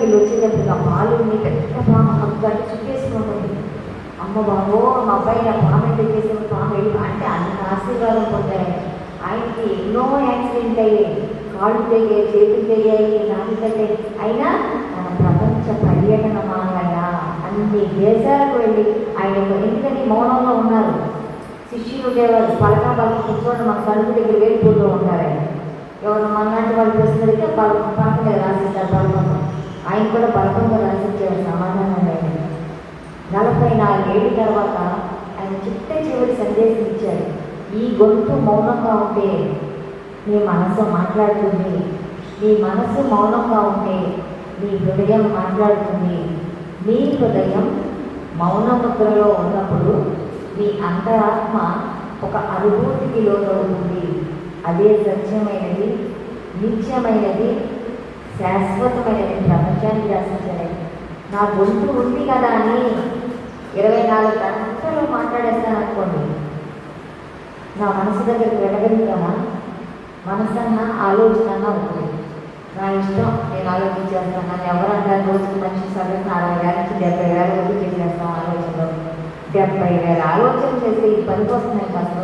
దగ్గరికి వచ్చేటప్పుడు ఆ పాలు పెద్ద పాము గట్టి చుట్టేసుకుంటుంది. అమ్మ బాబో మా అబ్బాయి నా పాము ఎంత చేసిన పాము అంటే అంత ఆశీర్వాదం పొందాయి ఆయనకి ఎన్నో యాక్సిడెంట్ అయ్యాయి. కాళ్ళు తెగాయి చేతులు తెగాయి నాలుగు తగ్గాయి. అయినా మన ప్రపంచ పర్యటన మానయ్య అన్ని దేశాలకు వెళ్ళి ఆయన ఎందుకని మౌనంలో ఉన్నారు. శిష్యులు ఉండేవారు. పలకా పలక కూర్చొని మన కలుపు దగ్గర వెళ్ళిపోతూ ఉంటారు ఆయన. ఎవరు మనలాంటి వాళ్ళు ప్రశ్న అడిగితే పలక పలక మీద రాసిస్తారు బలపంగా ఆయన కూడా బలపంగా రాసిచ్చారు సమాధానం లేదు. నలభై నాలుగేళ్ళ తర్వాత ఆయన చిట్ట చివరి సందేశం ఇచ్చారు ఈ గొంతు మౌనంగా ఉంటే నీ మనసు మాట్లాడుతుంది. నీ మనసు మౌనంగా ఉంటే నీ హృదయం మాట్లాడుతుంది. నీ హృదయం మౌన ముద్రలో ఉన్నప్పుడు నీ అంతరాత్మ ఒక అనుభూతికి లోనవుతుంది. అదే సత్యమైనది నిత్యమైనది శాశ్వతమైనది ప్రపంచానికి రచించలేదు నా గొంతు ఉంది కదా అని ఇరవై నాలుగు గంటలు మాట్లాడేస్తాను అనుకోండి నా మనసు దగ్గరికి వెళ్ళగలుగుతానా మనసు అన్న ఆలోచన ఉంటుంది నా ఇష్టం నేను ఆలోచించేస్తాను? నన్ను ఎవరన్నా రోజుకి మనిషి సగం అరవై వేల నుంచి డెబ్బై వేల వరకు చేసేస్తాం ఆలోచనలో. డెబ్బై వేల ఆలోచన చేస్తే ఈ పనికి వస్తున్నాయి కాస్త.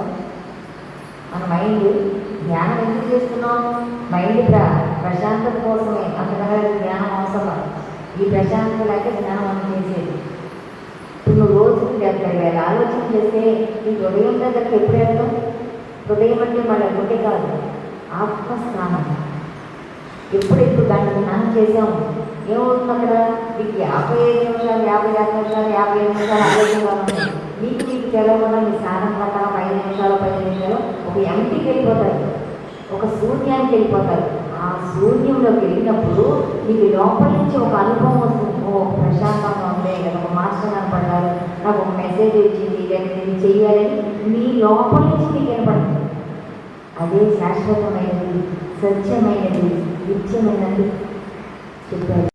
మన మైండ్ ధ్యానం ఎందుకు చేస్తున్నాం? మైండ్ ప్రా ప్రశాంతత కోసమే అంతకన్నా జ్ఞానం అవసరం ఈ ప్రశాంతత లేక జ్ఞానం అని చేసేది. ఇప్పుడు నువ్వు రోజుకి డెబ్బై వేల ఆలోచన చేస్తే నీ హృదయం దగ్గరికి ఎప్పుడు వెళ్తాం? హృదయం అంటే మన గుండె కాదు ఆత్మస్నానం. ఎప్పుడు ఎప్పుడెప్పుడు దాన్ని స్నానం చేసాం ఏమవుతుంది అక్కడ? నీకు యాభై ఐదు నిమిషాలు యాభై ఆరు నిమిషాలు యాభై ఐదు నిమిషాలు ఆలోచన ఉంది నీకు నీకు తెలవకుండా మీ స్నానం ప్రకారం ఐదు నిమిషాలు పది నిమిషాలు ఒక ఎంటికి వెళ్ళిపోతారు. ఒక శూన్యానికి వెళ్ళిపోతారు. ఆ శూన్యంలోకి వెళ్ళినప్పుడు నీకు లోపల నుంచి ఒక అనుభవం వస్తుంది. ఓ ప్రశాంతంగా ఉంది లేదా ఒక మాస్టర్ కనపడ్డారు నాకు ఒక మెసేజ్ వచ్చింది లేదా నేను చెయ్యాలని నీ లోపల నుంచి నీకు వినపడుతుంది. అదే శాశ్వతమైనది సత్యమైనది నిత్యమైనది చెప్పారు.